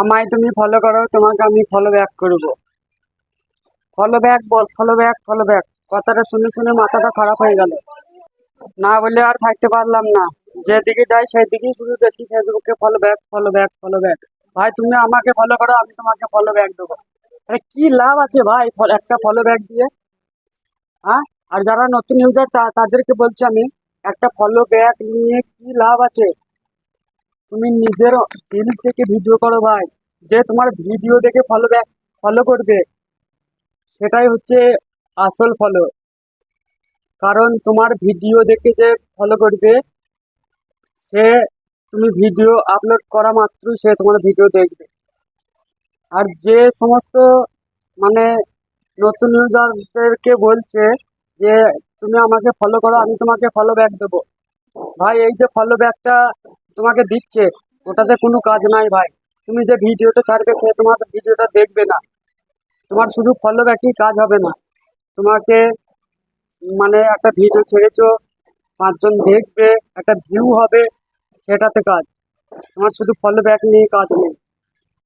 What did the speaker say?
আমায় তুমি ফলো করো, তোমাকে আমি ফলো ব্যাক করব। ফলো ব্যাক বল ফলো ব্যাক ফলো ব্যাক কথাটা শুনে শুনে মাথাটা খারাপ হয়ে গেল। না বলে আর থাকতে পারলাম না। যেদিকে যাই সেদিকেই শুধু দেখি ফেসবুকে follow back follow back follow back ভাই, তুমি আমাকে ফলো করো, আমি তোমাকে ফলো ব্যাক দেবো। আরে কি লাভ আছে ভাই একটা ফলো ব্যাক দিয়ে? হ্যাঁ আর যারা নতুন ইউজার তাদেরকে বলছি আমি, একটা ফলো ব্যাক নিয়ে কি লাভ আছে? তুমি নিজের দিল থেকে ভিডিও করো ভাই। যে তোমার ভিডিও দেখে ফলো ব্যাক ফলো করবে। সেটাই হচ্ছে আসল ফলো কারণ তোমার ভিডিও দেখে যে ফলো করবে, সে তুমি ভিডিও আপলোড করা মাত্রই সে তোমার ভিডিও দেখবে। আর যে সমস্ত মানে নতুন ইউজারদেরকে বলছে যে, তুমি আমাকে ফলো করো, আমি তোমাকে ফলো ব্যাক দেবো। ভাই, এই যে ফলো ব্যাকটা তোমাকে দিচ্ছে, ওটাতে কোনো কাজ নাই ভাই। তুমি যে ভিডিওটা ছাড়বে, সে তোমার ভিডিওটা দেখবে না। তোমার শুধু ফলো ব্যাকই কাজ হবে না। তোমাকে মানে একটা ভিডিও ছেড়েছো, পাঁচজন দেখবে, একটা ভিউ হবে, সেটাতে কাজ। তোমার শুধু ফলো ব্যাক নিয়ে কাজ নেই।